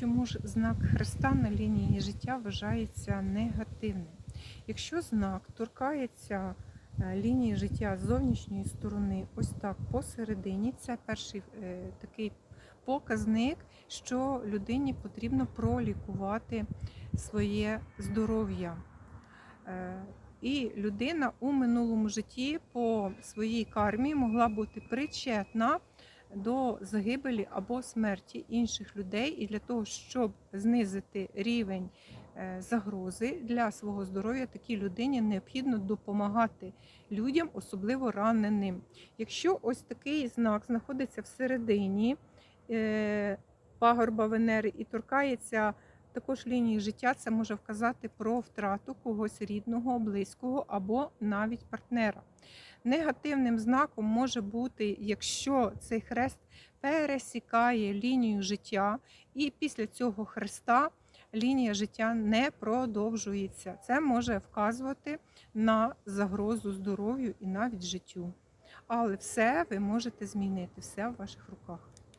чому ж знак Христа на лінії життя вважається негативним? Якщо знак торкається е, лінії життя з зовнішньої сторони, ось так посередині, це перший е, такий показник, що людині потрібно пролікувати своє здоров'я. Е, І людина у минулому житті по своїй кармі могла бути причетна до загибелі або смерті інших людей, і для того, щоб знизити рівень е, загрози для свого здоров'я, такій людині необхідно допомагати людям, особливо раненим. Якщо ось такий знак знаходиться всередині е, пагорба Венери і торкається також лінії життя, це може вказати про втрату когось рідного, близького або навіть партнера. Негативним знаком може бути, якщо цей хрест пересікає лінію життя, і після цього хреста лінія життя не продовжується. Це може вказувати на загрозу здоров'ю і навіть життю. Але все ви можете змінити, все в ваших руках.